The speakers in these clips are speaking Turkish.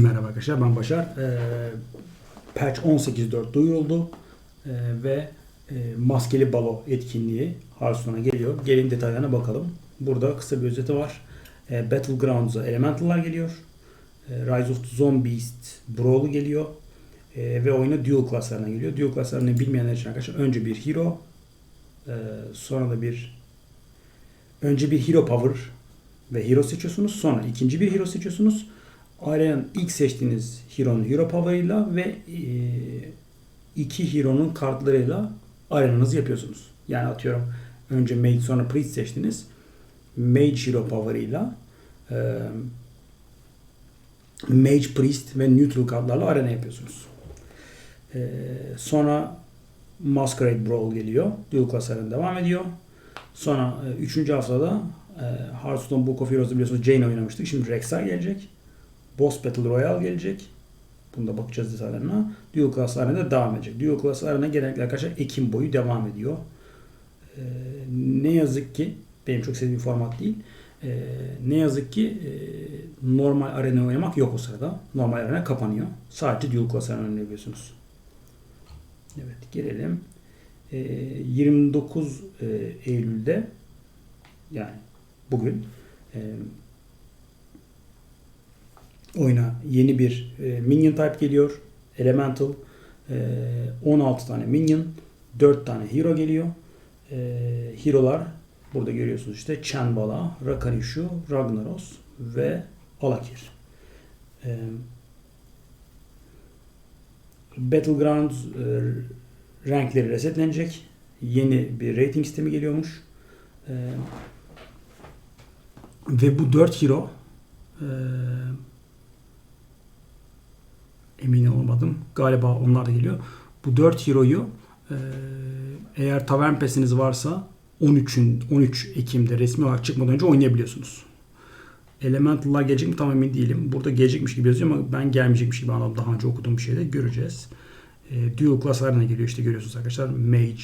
Merhaba arkadaşlar ben Başar. Ee, patch 18.4 duyuruldu Ee, ve e, maskeli balo etkinliği Hearthstone'a geliyor. Gelin detaylarına bakalım. Burada kısa bir özeti var. Ee, Battlegrounds'a Elemental'lar geliyor. Ee, Rise of the Zombies Brawl'u geliyor. Ee, ve oyuna Dual klaslarına geliyor. Dual klaslarını bilmeyenler için arkadaşlar önce bir hero e, sonra da bir önce bir hero power ve hero seçiyorsunuz. Sonra ikinci bir hero seçiyorsunuz. Arena'nın ilk seçtiğiniz hero'nun hero power'ıyla ve e, iki hero'nun kartlarıyla arenanızı yapıyorsunuz. Yani atıyorum önce mage sonra priest seçtiniz. Mage hero power'ıyla e, mage priest ve neutral kartlarla arena yapıyorsunuz. E, sonra Masquerade Brawl geliyor. Dual Class Arena devam ediyor. Sonra 3. haftada e, Hearthstone Book of Heroes'da biliyorsunuz Jane oynamıştık. Şimdi Rexar gelecek. Boss Battle Royale gelecek. Bunda bakacağız detaylarına. Dual Class Arena devam edecek. Dual Class Arena genellikle arkadaşlar Ekim boyu devam ediyor. Ee, ne yazık ki benim çok sevdiğim format değil. Ee, ne yazık ki e, normal arena oynamak yok o sırada. Normal arena kapanıyor. Sadece Dual Class Arena oynayabiliyorsunuz. Evet gelelim. Ee, 29 e, Eylül'de yani bugün e, oyuna yeni bir e, minion type geliyor. Elemental. E, 16 tane minion. 4 tane hero geliyor. E, hero'lar burada görüyorsunuz işte Chanbala, Rakanishu, Ragnaros ve Alakir. E, Battlegrounds e, renkleri resetlenecek. Yeni bir rating sistemi geliyormuş. E, ve bu 4 hero e, emin olmadım. Galiba onlar da geliyor. Bu 4 hero'yu e, eğer Tavern Pass'iniz varsa 13'ün 13 Ekim'de resmi olarak çıkmadan önce oynayabiliyorsunuz. Elemental'lar gelecek mi tam emin değilim. Burada gelecekmiş gibi yazıyor ama ben gelmeyecekmiş gibi anladım. Daha önce okuduğum bir şeyde göreceğiz. E, Dual Class'larına geliyor işte görüyorsunuz arkadaşlar. Mage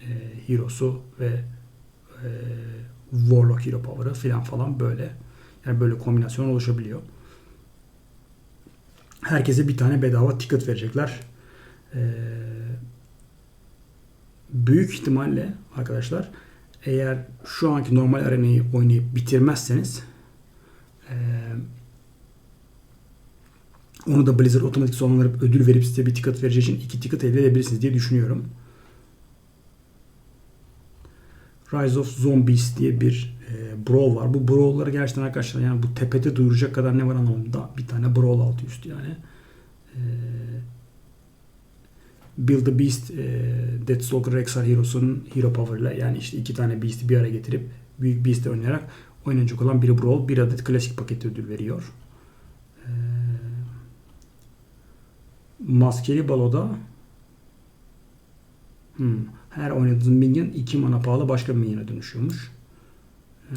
e, Hero'su ve e, Warlock Hero Power'ı filan falan böyle. Yani böyle kombinasyon oluşabiliyor. Herkese bir tane bedava ticket verecekler. Ee, büyük ihtimalle arkadaşlar eğer şu anki normal arenayı oynayıp bitirmezseniz ee, onu da Blizzard otomatik sonlandırıp ödül verip size bir ticket vereceği için iki ticket elde edebilirsiniz diye düşünüyorum. Rise of Zombies diye bir e, brawl var. Bu brawl'ları gerçekten arkadaşlar yani bu tepede duyuracak kadar ne var anlamında bir tane brawl altı üstü yani. E, Build the Beast e, Deathstalker Rexar Heroes'un hero power'ıyla yani işte iki tane Beast'i bir araya getirip büyük Beast'e oynayarak oynanacak olan bir brawl bir adet klasik paketi ödül veriyor. E, maskeli baloda hmm, her oynadığınız minion 2 mana pahalı başka bir minyona dönüşüyormuş. Ee,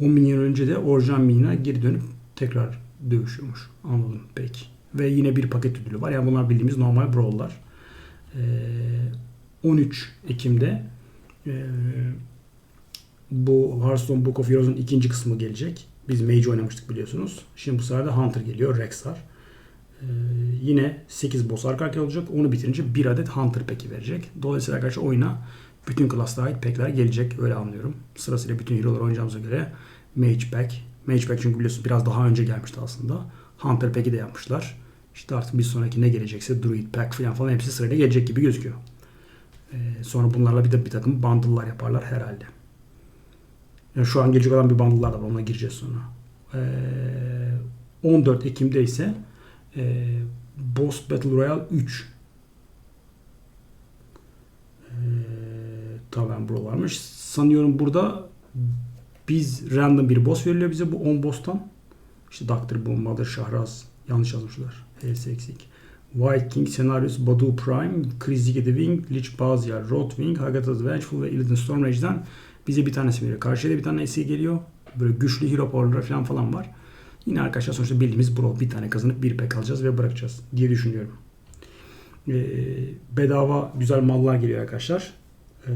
o minyon önce de orijinal minyona geri dönüp tekrar dövüşüyormuş. Anladım peki. Ve yine bir paket ödülü var. Yani bunlar bildiğimiz normal brawl'lar. Ee, 13 Ekim'de e, bu Hearthstone Book of Heroes'un ikinci kısmı gelecek. Biz Mage oynamıştık biliyorsunuz. Şimdi bu sefer de Hunter geliyor. Rexar. Ee, yine 8 boss arka arkaya olacak. Onu bitirince bir adet Hunter peki verecek. Dolayısıyla arkadaşlar oyuna bütün klaslara ait pack'ler gelecek. Öyle anlıyorum. Sırasıyla bütün hero'lar oynayacağımıza göre Mage Pack. Mage Pack çünkü biliyorsunuz biraz daha önce gelmişti aslında. Hunter Pack'i de yapmışlar. İşte artık bir sonraki ne gelecekse Druid Pack falan falan hepsi sırayla gelecek gibi gözüküyor. Ee, sonra bunlarla bir de bir takım bundle'lar yaparlar herhalde. Yani şu an gelecek olan bir bundle'lar da var. Ona gireceğiz sonra. Ee, 14 Ekim'de ise e, Boss Battle Royale 3 e, Tavern Brawl varmış. Sanıyorum burada biz random bir boss veriliyor bize bu 10 boss'tan. İşte Dr. Boom, Mother Shahraz yanlış yazmışlar. H'si eksik. White King, Scenarios, Badu Prime, Krizik the Wing, Lich Bazyar, Rotwing, Hagata the Vengeful ve Illidan Storm Rage'den bize bir tanesi veriyor. Karşıya bir tane SC geliyor. Böyle güçlü hero power'lar falan falan var. Yine arkadaşlar sonuçta bildiğimiz Brawl bir tane kazanıp bir pack alacağız ve bırakacağız diye düşünüyorum. Ee, bedava güzel mallar geliyor arkadaşlar. Ee,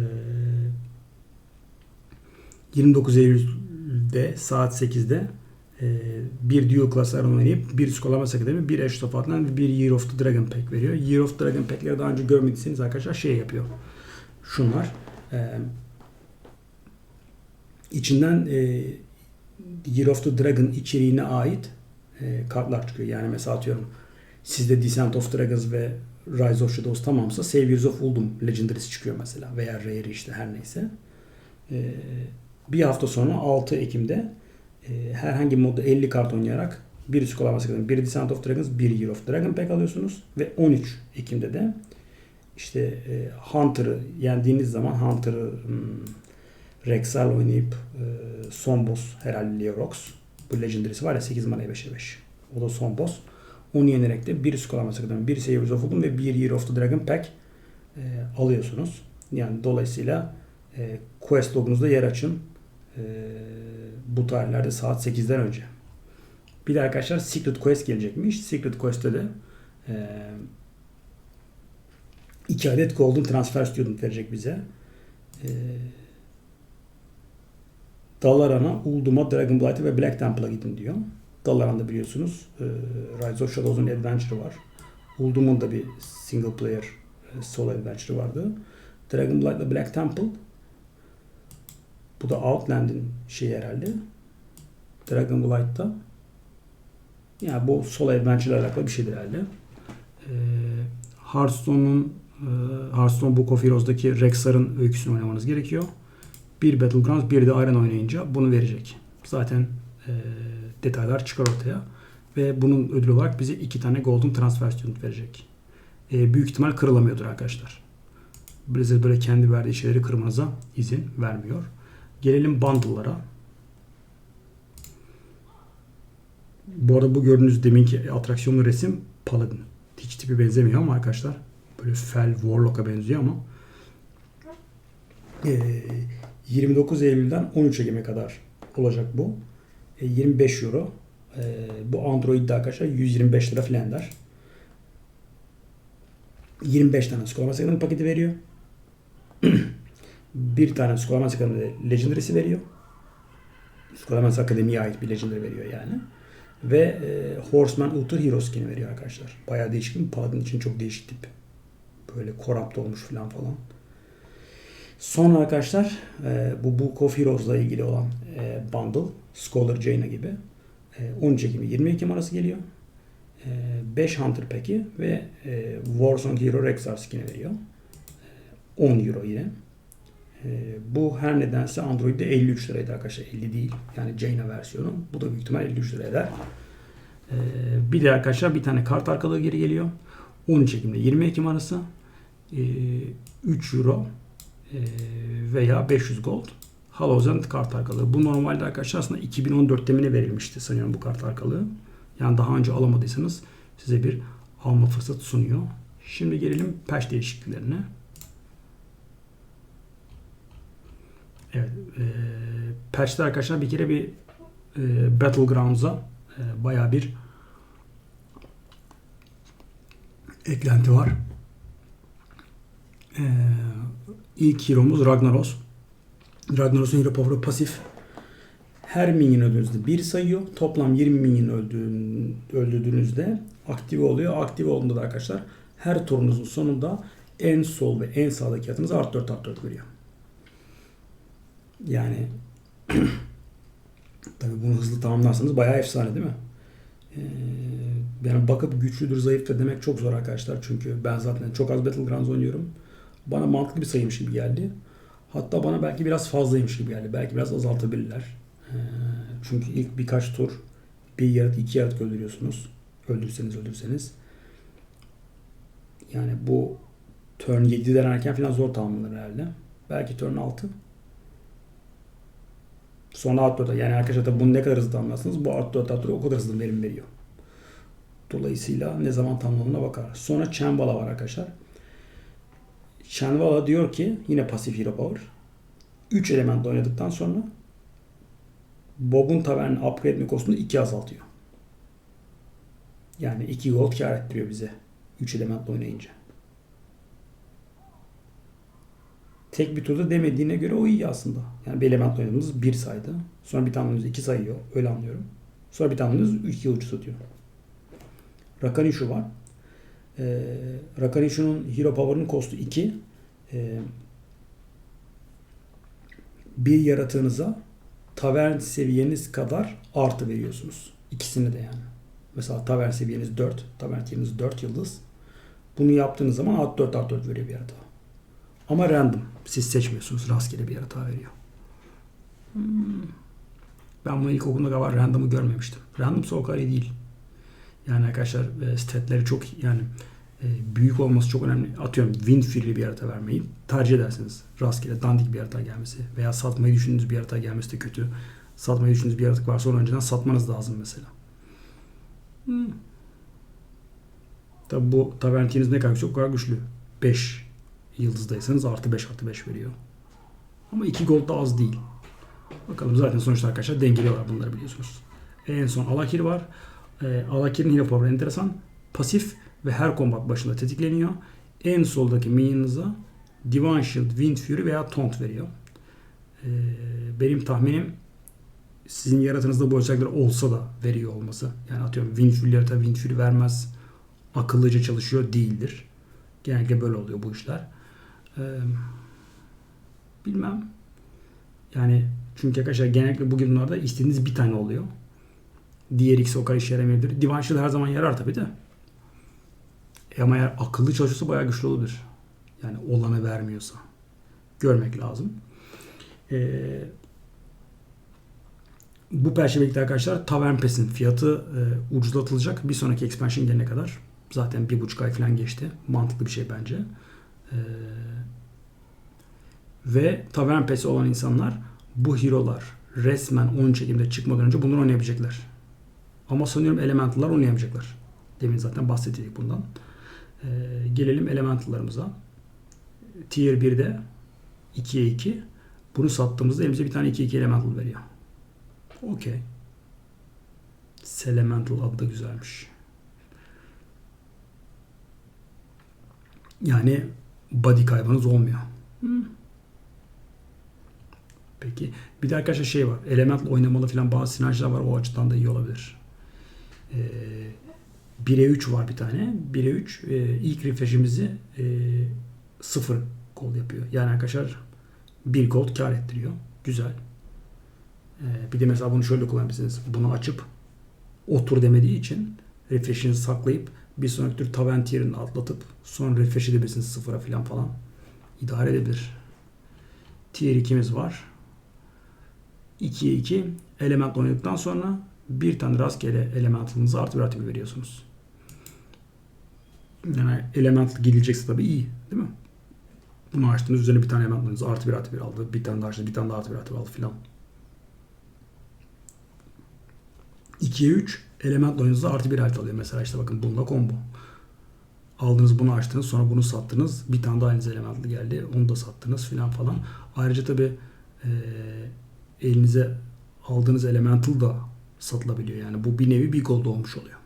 29 Eylül'de saat 8'de e, bir Dual Class Iron oynayıp bir Skolama Akademi, bir Ashes of Atlant ve bir Year of the Dragon Pack veriyor. Year of the Dragon Pack'leri daha önce görmediyseniz arkadaşlar şey yapıyor. Şunlar. E, içinden e, Year of the Dragon içeriğine ait kartlar çıkıyor. Yani mesela atıyorum sizde Descent of Dragons ve Rise of Shadows tamamsa Saviors of Uldum Legendary'si çıkıyor mesela. Veya Rare işte her neyse. E, bir hafta sonra 6 Ekim'de e, herhangi modda 50 kart oynayarak bir Skull Massacre'dan bir Descent of Dragons, bir Year of Dragon Pack alıyorsunuz. Ve 13 Ekim'de de işte e, Hunter'ı yendiğiniz zaman Hunter'ı hmm, Rexal oynayıp e, son boss herhalde Leorox. Bu Legendary'si var ya 8 manaya 5'e 5. O da son boss. Onu yenerek de bir Skull Massacre'dan, bir Saviors of Uldum ve bir Year of the Dragon Pack e, alıyorsunuz. Yani dolayısıyla e, quest logunuzda yer açın. E, bu tarihlerde saat 8'den önce. Bir de arkadaşlar Secret Quest gelecekmiş. Secret Quest'te de e, iki adet Golden Transfer Student verecek bize. E, Dalaran'a, Uldum'a, Dragon Blight'a ve Black Temple'a gidin diyor. Dalaran'da biliyorsunuz e, Rise of Shadows'un Adventure'ı var. Uldum'un da bir single player e, solo adventure'ı vardı. Dragon Blight ve Black Temple bu da Outland'in şeyi herhalde. Dragon Blight'ta yani bu solo adventure alakalı bir şeydir herhalde. Ee, Hearthstone'un e, Hearthstone Book of Heroes'daki Rexar'ın öyküsünü oynamanız gerekiyor. Bir Battlegrounds bir de Iron oynayınca bunu verecek. Zaten e, detaylar çıkar ortaya. Ve bunun ödülü olarak bize iki tane Golden Transfer Student verecek. E, büyük ihtimal kırılamıyordur arkadaşlar. Blizzard böyle kendi verdiği şeyleri kırmanıza izin vermiyor. Gelelim bundle'lara. Bu arada bu gördüğünüz deminki atraksiyonlu resim Paladin. Hiç tipi benzemiyor ama arkadaşlar. Böyle Fel Warlock'a benziyor ama. Ee, 29 Eylül'den 13 Ekim'e kadar olacak bu. Ee, 25 Euro. Ee, bu Android'de arkadaşlar 125 lira filan der. 25 tane Skolama Sakın'ın paketi veriyor. bir tane Skolama Sakın'ın Legendary'si veriyor. Skolama Akademi'ye ait bir Legendary veriyor yani. Ve e, Horseman Ultra Hero skin'i veriyor arkadaşlar. Bayağı değişik bir Paladin için çok değişik tip. Böyle corrupt olmuş falan falan. Sonra arkadaşlar e, bu Book of Heroes'la ilgili olan e, bundle Scholar Jaina gibi e, 13 Ekim 20 Ekim arası geliyor. E, 5 Hunter Pack'i ve e, Warsong Hero Rexar skin'i veriyor. E, 10 Euro yine. E, bu her nedense Android'de 53 liraydı arkadaşlar. 50 değil. Yani Jaina versiyonu. Bu da büyük ihtimal 53 lira eder. E, bir de arkadaşlar bir tane kart arkalığı geri geliyor. 13 Ekim'de 20 Ekim arası. E, 3 Euro e, veya 500 Gold. Halozend kart arkalığı. Bu normalde arkadaşlar aslında 2014 temine verilmişti sanıyorum bu kart arkalığı. Yani daha önce alamadıysanız size bir alma fırsatı sunuyor. Şimdi gelelim patch değişikliklerine. Evet. E, patch'te arkadaşlar bir kere bir e, Battlegrounds'a e, bayağı bir eklenti var. E, ilk hero'muz Ragnaros. Ragnaros'un hero power'ı pasif. Her minyon öldüğünüzde bir sayıyor. Toplam 20 minyon öldüğün, öldürdüğünüzde aktive oluyor. Aktive olduğunda da arkadaşlar her turunuzun sonunda en sol ve en sağdaki atınız art 4 art 4 veriyor. Yani tabii bunu hızlı tamamlarsanız bayağı efsane değil mi? Ee, yani bakıp güçlüdür, zayıftır demek çok zor arkadaşlar. Çünkü ben zaten çok az Battlegrounds oynuyorum. Bana mantıklı bir sayıymış gibi geldi. Hatta bana belki biraz fazlaymış gibi geldi. Belki biraz azaltabilirler. Ee, çünkü ilk birkaç tur bir yaratık, iki yaratık öldürüyorsunuz. Öldürseniz öldürseniz. Yani bu turn 7 denerken falan zor tamamlanır herhalde. Belki turn 6. Sonra 4'e. Yani arkadaşlar tabi bunu ne kadar hızlı tamamlarsınız bu alt 4 alt 4 o kadar hızlı verim veriyor. Dolayısıyla ne zaman tamamladığına bakar. Sonra Chambala var arkadaşlar. Chambala diyor ki yine pasif hero power. 3 elementle oynadıktan sonra Bob'un tavernin upgrade mikosunu 2 azaltıyor. Yani 2 gold kar ettiriyor bize. 3 elementle oynayınca. Tek bir turda demediğine göre o iyi aslında. Yani bir element oynadığımız bir saydı. Sonra bir tane oyunumuz iki sayıyor. Öyle anlıyorum. Sonra bir tane alıyorsunuz 2 yıl ucuz atıyor. Rakanishu var. Ee, Rakanishu'nun Hero Power'ın costu 2. Ee, bir yaratığınıza tavern seviyeniz kadar artı veriyorsunuz. İkisini de yani. Mesela tavern seviyeniz 4, tavern seviyeniz 4 yıldız. Bunu yaptığınız zaman artı 4 artı 4 veriyor bir yaratığa. Ama random. Siz seçmiyorsunuz. Rastgele bir yaratığa veriyor. Hmm. Ben bunu ilkokulda galiba random'ı görmemiştim. Random iyi değil. Yani arkadaşlar e, statleri çok yani e, büyük olması çok önemli. Atıyorum Windfield'li bir yaratığa vermeyi tercih edersiniz. Rastgele dandik bir yaratığa gelmesi veya satmayı düşündüğünüz bir yaratığa gelmesi de kötü. Satmayı düşündüğünüz bir yaratık varsa onu önceden satmanız lazım mesela. Hmm. Tabi bu tavernetiniz ne kadar çok kadar güçlü. 5 yıldızdaysanız artı 5 artı 5 veriyor. Ama 2 gold da az değil. Bakalım zaten sonuçta arkadaşlar dengeli var bunları biliyorsunuz. En son Alakir var. E, Alakir'in hero power enteresan. Pasif ve her kombat başında tetikleniyor. En soldaki minyon'uza Divine Shield, Wind Fury veya Taunt veriyor. E, benim tahminim sizin yaratınızda bu özellikler olsa da veriyor olması. Yani atıyorum Wind Fury yarata Wind Fury vermez. Akıllıca çalışıyor değildir. Genellikle böyle oluyor bu işler. Ee, bilmem. Yani çünkü arkadaşlar genellikle bu durumlarda istediğiniz bir tane oluyor. Diğer ikisi o kadar işe yaramayabilir. Divine Shield her zaman yarar tabi de. E ama eğer akıllı çalışırsa bayağı güçlü olabilir. Yani olanı vermiyorsa. Görmek lazım. Ee, bu perşembelikte arkadaşlar Tavern Pass'in fiyatı e, ucuzlatılacak. Bir sonraki expansion gelene kadar. Zaten bir buçuk ay falan geçti. Mantıklı bir şey bence. Ee, ve Tavern Pass'i olan insanlar bu hero'lar resmen 13 Ekim'de çıkmadan önce bunları oynayabilecekler. Ama sanıyorum Elemental'lar oynayamayacaklar. Demin zaten bahsettik bundan. Ee, gelelim Elemental'larımıza. Tier 1'de 2'ye 2. Bunu sattığımızda elimize bir tane 2-2 Elemental veriyor. Okey. Selemental adı da güzelmiş. Yani body kaybınız olmuyor. Hmm. Peki. Bir de arkadaşlar şey var. Elementle oynamalı falan bazı sinerjiler var. O açıdan da iyi olabilir. Ee, 1'e 3 var bir tane. 1'e 3 e, ilk refresh'imizi e, 0 gol yapıyor. Yani arkadaşlar 1 gold kar ettiriyor. Güzel. Ee, bir de mesela bunu şöyle kullanabilirsiniz. Bunu açıp otur demediği için refresh'inizi saklayıp bir sonraki tür tavern tier'ini atlatıp sonra refresh edebilirsiniz sıfıra falan falan. İdare edebilir. Tier 2'miz var. 2'ye 2 element oynadıktan sonra bir tane rastgele elementalınızı artı bir artı veriyorsunuz. Yani elemental gelecekse tabii iyi. Değil mi? Bunu açtığınız üzerine bir tane elementalınız artı bir artı bir aldı. Bir tane daha açtı. Bir tane daha artı bir artı aldı filan. 2'ye 3 element oyununuzda artı bir alt alıyor. Mesela işte bakın bununla combo. Aldınız bunu açtınız sonra bunu sattınız. Bir tane daha aynı elementli geldi. Onu da sattınız filan falan. Ayrıca tabi e, elinize aldığınız elemental da satılabiliyor. Yani bu bir nevi bir gold olmuş oluyor.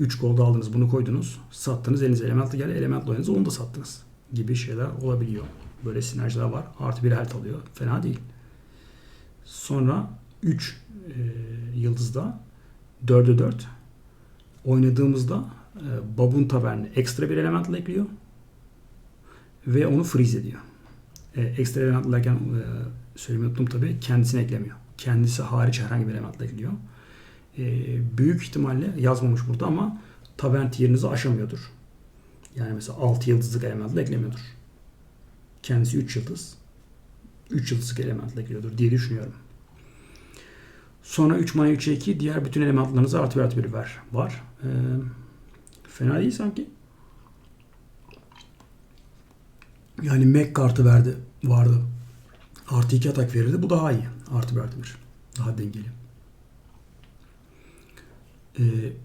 3 gold aldınız bunu koydunuz. Sattınız elinize elemental geldi. Elemental oyununuzu onu da sattınız. Gibi şeyler olabiliyor. Böyle sinerjiler var. Artı bir health alıyor. Fena değil. Sonra 3 e, yıldızda 4'e 4 oynadığımızda e, Babun Taverni ekstra bir elementle ekliyor ve onu freeze ediyor. E, ekstra element derken e, söylemeyi unuttum tabi kendisini eklemiyor. Kendisi hariç herhangi bir elementle ekliyor. E, büyük ihtimalle yazmamış burada ama tavern tierinizi aşamıyordur. Yani mesela 6 yıldızlık elementle eklemiyordur. Kendisi 3 yıldız. 3 yıldızlık elementle ekliyordur diye düşünüyorum. Sonra 3 mana 3'e 2 diğer bütün elementlarınıza artı bir artı bir ver var. Ee, fena değil sanki. Yani Mac kartı verdi vardı. Artı 2 atak verirdi. Bu daha iyi. Artı bir artı bir. Daha dengeli.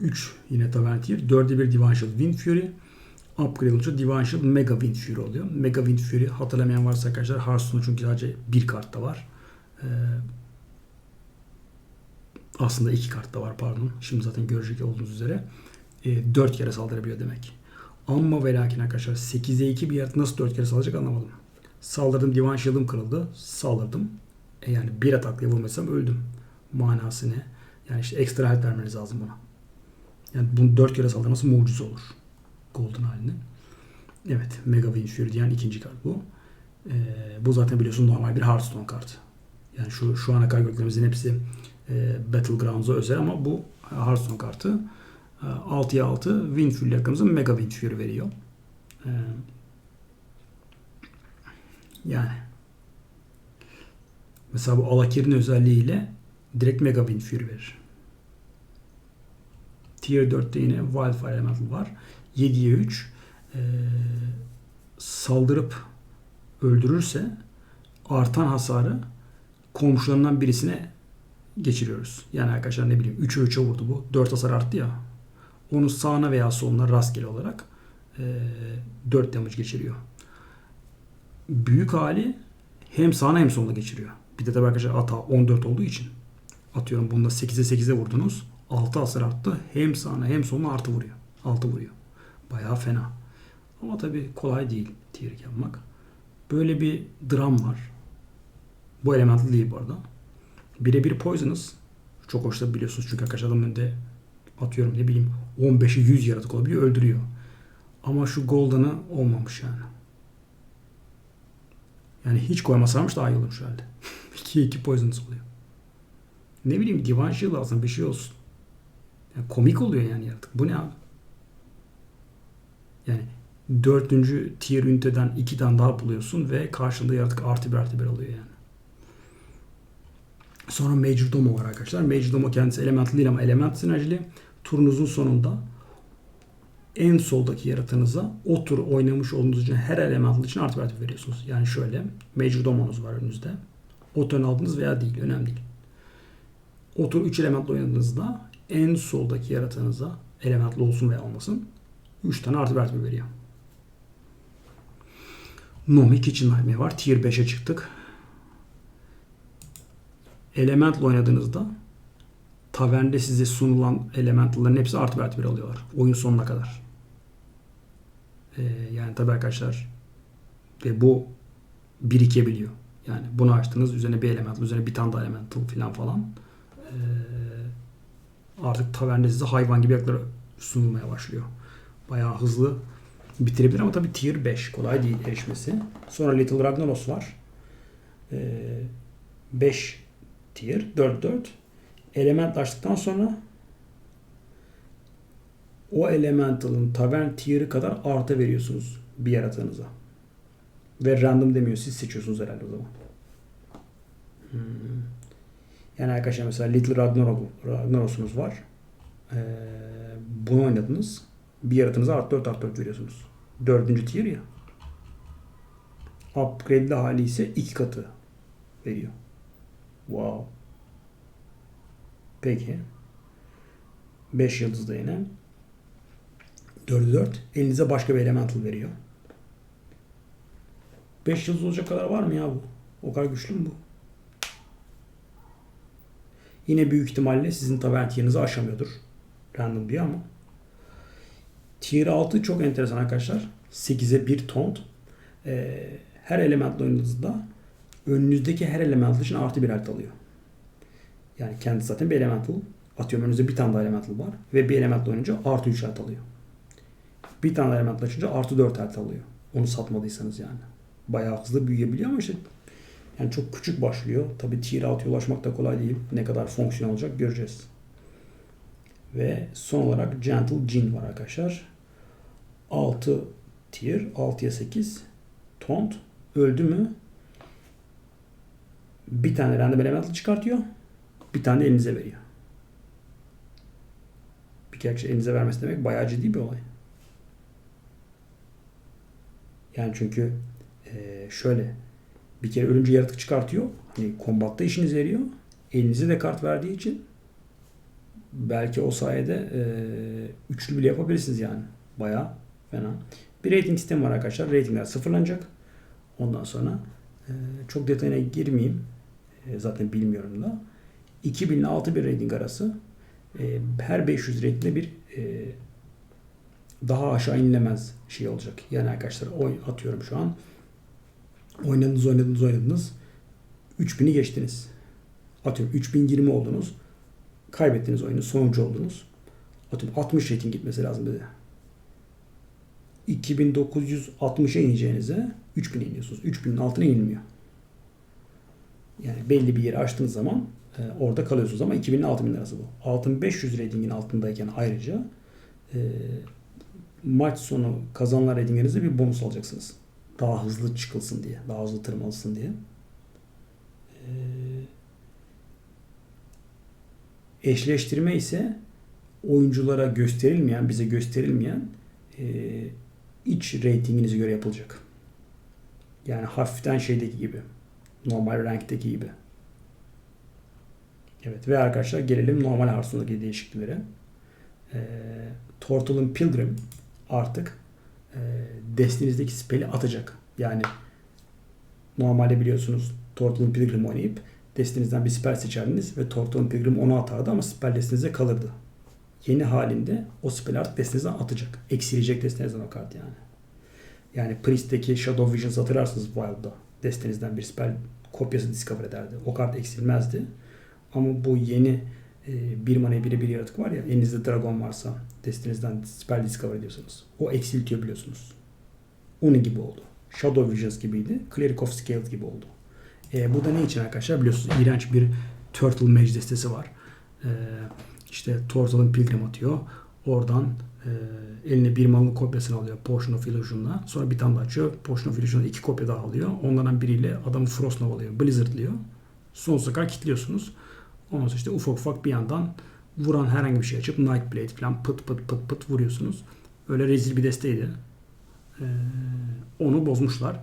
3 ee, yine Tavern Tier. 4'e 1 Divine Shield Wind Fury. Upgrade olunca Divine Shield Mega Wind Fury oluyor. Mega Wind Fury hatırlamayan varsa arkadaşlar Hearthstone'un çünkü sadece bir kartta var. Ee, aslında iki kartta var pardon. Şimdi zaten görecek olduğunuz üzere. E, 4 kere saldırabiliyor demek. Ama ve lakin arkadaşlar 8'e 2 bir yerde nasıl 4 kere saldıracak anlamadım. Saldırdım divan shield'ım kırıldı. Saldırdım. E yani bir atakla vurmasam öldüm. Manası ne? Yani işte ekstra health vermeniz lazım buna. Yani bunu 4 kere saldırması mucize olur. Golden halinde. Evet. Mega Wind Fury diyen ikinci kart bu. Ee, bu zaten biliyorsun normal bir Hearthstone kartı. Yani şu şu ana kadar gördüklerimizin hepsi e, Battlegrounds'a özel ama bu Hearthstone kartı e, 6'ya 6 Wind Fury yakınımıza Mega Wind Fury veriyor. E, yani mesela bu Alakir'in özelliğiyle direkt Mega Wind Fury verir. Tier 4'te yine Wildfire Elemental var. 7'ye 3 e, saldırıp öldürürse artan hasarı komşularından birisine geçiriyoruz. Yani arkadaşlar ne bileyim 3'e 3'e vurdu bu. 4 hasar arttı ya. Onu sağına veya soluna rastgele olarak e, 4 damage geçiriyor. Büyük hali hem sağına hem soluna geçiriyor. Bir de tabii arkadaşlar ata 14 olduğu için atıyorum bunda 8'e 8'e vurdunuz. 6 hasar arttı. Hem sağına hem soluna artı vuruyor. 6 vuruyor. Bayağı fena. Ama tabii kolay değil tier yapmak. Böyle bir dram var. Bu elementli değil bu arada. Birebir Poisonous. Çok hoş da biliyorsunuz çünkü arkadaşlar adamın önünde atıyorum ne bileyim 15'e 100 yaratık olabiliyor öldürüyor. Ama şu Golden'ı olmamış yani. Yani hiç koymasaymış daha iyi olurmuş herhalde. 2'ye 2 Poisonous oluyor. Ne bileyim Divine Shield alsın bir şey olsun. Yani komik oluyor yani yaratık. Bu ne abi? Yani dördüncü tier üniteden iki tane daha buluyorsun ve karşında yaratık artı bir artı bir alıyor yani. Sonra Major Domo var arkadaşlar. Major Domo kendisi elementli değil ama element sinerjili. Turunuzun sonunda en soldaki yaratığınıza o tur oynamış olduğunuz için her elementli için artı bir artı bir veriyorsunuz. Yani şöyle Major Domo'nuz var önünüzde. O turn aldınız veya değil. Önemli değil. O tur 3 elementli oynadığınızda en soldaki yaratığınıza elementli olsun veya olmasın 3 tane artı bir veriyor. Nomi Kitchen Nightmare var. Tier 5'e çıktık. Elementle oynadığınızda tavernde size sunulan elementalların hepsi artı bir alıyorlar. Oyun sonuna kadar. Ee, yani tabi arkadaşlar ve bu birikebiliyor. Yani bunu açtınız üzerine bir elemental, üzerine bir tane daha elemental falan falan. Ee, artık tavernde size hayvan gibi yaklar sunulmaya başlıyor. Bayağı hızlı bitirebilir ama tabii tier 5 kolay değil erişmesi. Sonra Little Ragnaros var. Ee, 5 tier 4 4 element açtıktan sonra o elemental'ın tavern tier'i kadar artı veriyorsunuz bir yaratığınıza. Ve random demiyor. Siz seçiyorsunuz herhalde o zaman. Hmm. Yani arkadaşlar mesela Little Ragnarok, Ragnaros'unuz var. Ee, bunu oynadınız. Bir yaratığınıza artı 4 artı 4 veriyorsunuz. Dördüncü tier ya. Upgrade'li hali ise iki katı veriyor. Wow. Peki. 5 yıldızda yine. 4'ü 4. Elinize başka bir elemental veriyor. 5 yıldız olacak kadar var mı ya bu? O kadar güçlü mü bu? Yine büyük ihtimalle sizin tavern tier'inizi aşamıyordur. Random diye ama. Tier 6 çok enteresan arkadaşlar. 8'e 1 taunt. Ee, her elementle oynadığınızda önünüzdeki her elemental için artı bir alt alıyor. Yani kendisi zaten bir elemental. Atıyorum önünüzde bir tane daha elemental var. Ve bir elementle oynayınca artı 3 alt alıyor. Bir tane elementle açınca artı 4 alt alıyor. Onu satmadıysanız yani. Bayağı hızlı büyüyebiliyor ama işte yani çok küçük başlıyor. Tabii tier 6'ya ulaşmak da kolay değil. Ne kadar fonksiyon olacak göreceğiz. Ve son olarak Gentle Jin var arkadaşlar. 6 tier, 6'ya 8 taunt. Öldü mü bir tane random elemental çıkartıyor. Bir tane elinize veriyor. Bir kere şey elinize vermesi demek bayağı ciddi bir olay. Yani çünkü e, şöyle bir kere ölünce yaratık çıkartıyor. Hani kombatta işinize yarıyor. Elinize de kart verdiği için belki o sayede e, üçlü bile yapabilirsiniz yani. Bayağı fena. Bir rating sistemi var arkadaşlar. Ratingler sıfırlanacak. Ondan sonra e, çok detayına girmeyeyim. E, zaten bilmiyorum da. 2000 ile 6000 rating arası e, her 500 ratingde bir e, daha aşağı inilemez şey olacak. Yani arkadaşlar oy atıyorum şu an. Oynadınız oynadınız oynadınız. 3000'i geçtiniz. Atıyorum 3020 oldunuz. kaybettiniz oyunu. Sonuncu oldunuz. Atıyorum 60 rating gitmesi lazım bize. 2960'a ineceğinize 3000'e iniyorsunuz. 3000'in altına inilmiyor. Yani belli bir yeri açtığınız zaman e, orada kalıyorsunuz ama 2000 ile 6000 arası bu. 6500 ratingin altındayken ayrıca e, maç sonu kazanılan ratinginizde bir bonus alacaksınız. Daha hızlı çıkılsın diye. Daha hızlı tırmalsın diye. E, eşleştirme ise oyunculara gösterilmeyen, bize gösterilmeyen e, iç ratinginize göre yapılacak. Yani hafiften şeydeki gibi. Normal rankteki gibi. Evet ve arkadaşlar gelelim normal Hearthstone'daki değişikliklere. E, Turtle'ın Pilgrim artık e, destinizdeki spell'i atacak. Yani normalde biliyorsunuz Turtle'ın Pilgrim oynayıp destinizden bir spell seçerdiniz ve Turtle'ın Pilgrim onu atardı ama spell destinize kalırdı. Yeni halinde o spell artık destinizden atacak. Eksilecek destinizden o kart yani. Yani Priest'teki Shadow Visions hatırlarsınız Wild'da. Destinizden bir spell kopyası discover ederdi. O kart eksilmezdi. Ama bu yeni e, bir manaya biri bir yaratık var ya elinizde dragon varsa destinizden spell discover ediyorsunuz. O eksiltiyor biliyorsunuz. Onun gibi oldu. Shadow Visions gibiydi. Cleric of Scales gibi oldu. E, bu da ne için arkadaşlar? Biliyorsunuz iğrenç bir Turtle Mage destesi var. E, işte Turtle'ın Pilgrim atıyor. Oradan e, eline bir malın kopyasını alıyor Potion of Illusion'la. Sonra bir tane daha açıyor. Potion of Illusion'la iki kopya daha alıyor. Onlardan biriyle adamı Frost alıyor. Blizzard'lıyor. Sonsuza kadar kilitliyorsunuz. Ondan sonra işte ufak ufak bir yandan vuran herhangi bir şey açıp Nightblade falan pıt pıt pıt pıt vuruyorsunuz. Öyle rezil bir desteydi. Ee, onu bozmuşlar.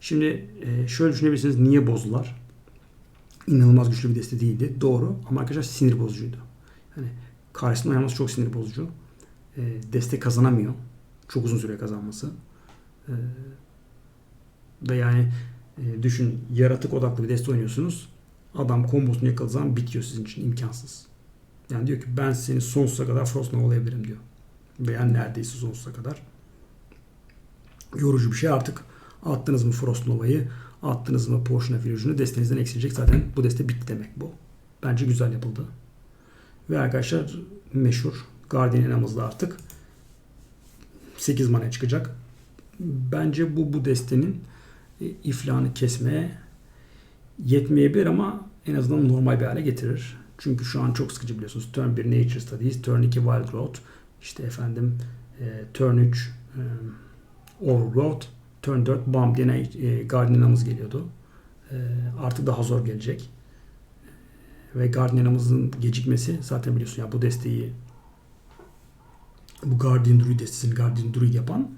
Şimdi e, şöyle düşünebilirsiniz niye bozdular? İnanılmaz güçlü bir deste değildi. Doğru ama arkadaşlar sinir bozucuydu. Yani karşısında oynaması çok sinir bozucu. E, deste kazanamıyor. Çok uzun süre kazanması. E, ve yani e, düşün yaratık odaklı bir deste oynuyorsunuz. Adam kombosunu yakaladığı zaman bitiyor sizin için imkansız. Yani diyor ki ben seni sonsuza kadar Frostnova olayabilirim diyor. Veya neredeyse sonsuza kadar. Yorucu bir şey artık attınız mı Frostnova'yı attınız mı Potion of destenizden eksilecek. Zaten bu deste bitti demek bu. Bence güzel yapıldı. Ve arkadaşlar meşhur Guardian Animals'da artık 8 mana çıkacak. Bence bu bu destenin e, iflahını kesmeye yetmeyebilir ama en azından normal bir hale getirir. Çünkü şu an çok sıkıcı biliyorsunuz. Turn 1 Nature Studies, Turn 2 Wild Growth, işte efendim e, Turn 3 e, Overgrowth, Turn 4 Bomb diye e, geliyordu. E, artık daha zor gelecek. Ve Guardian'ımızın gecikmesi zaten biliyorsun ya bu desteği bu Guardian Druid destesini Guardian Druid yapan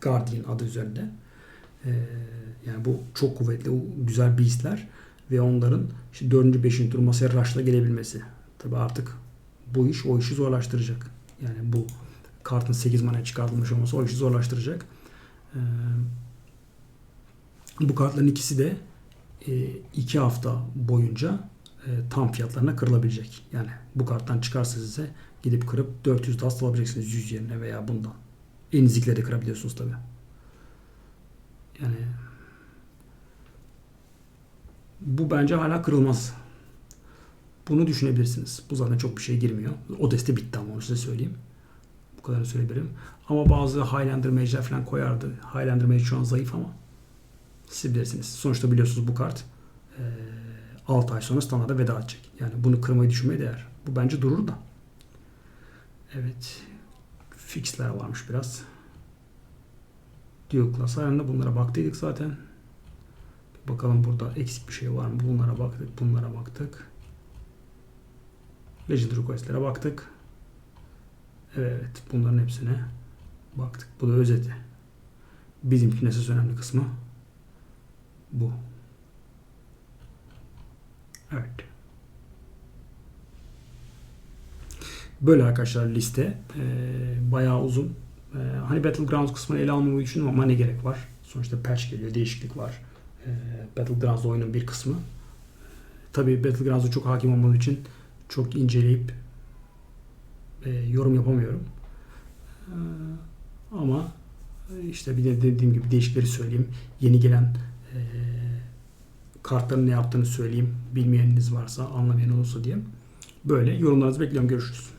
Guardian adı üzerinde. Ee, yani bu çok kuvvetli, güzel beastler ve onların işte 4. 5. tur masaya rush'la gelebilmesi. Tabi artık bu iş o işi zorlaştıracak. Yani bu kartın 8 mana çıkartılmış olması o işi zorlaştıracak. Ee, bu kartların ikisi de 2 e, hafta boyunca e, tam fiyatlarına kırılabilecek. Yani bu karttan çıkarsa size gidip kırıp 400 dust alabileceksiniz 100 yerine veya bundan. En de kırabiliyorsunuz tabi. Yani bu bence hala kırılmaz. Bunu düşünebilirsiniz. Bu zaten çok bir şey girmiyor. O deste bitti ama onu size söyleyeyim. Bu kadarını söyleyebilirim. Ama bazı Highlander Mage'ler falan koyardı. Highlander Mage şu an zayıf ama siz bilirsiniz. Sonuçta biliyorsunuz bu kart e, 6 ay sonra standarda veda edecek. Yani bunu kırmayı düşünmeye değer. Bu bence durur da. Evet. Fixler varmış biraz. Dual Class ayarında bunlara baktıydık zaten. Bakalım burada eksik bir şey var mı? Bunlara baktık, bunlara baktık. Legend Request'lere baktık. Evet, bunların hepsine baktık. Bu da özeti. Bizimki esas önemli kısmı bu. Evet. Böyle arkadaşlar liste. Ee, bayağı uzun. Ee, hani Battlegrounds kısmını ele almamayı düşündüm ama ne gerek var? Sonuçta patch geliyor, değişiklik var. Ee, Battlegrounds oyunun bir kısmı. Tabii Battlegrounds'a çok hakim olmadığım için çok inceleyip e, yorum yapamıyorum. Ee, ama işte bir de dediğim gibi değişikleri söyleyeyim. Yeni gelen e, kartların ne yaptığını söyleyeyim. Bilmeyeniniz varsa, anlamayan olursa diye. Böyle yorumlarınızı bekliyorum. Görüşürüz.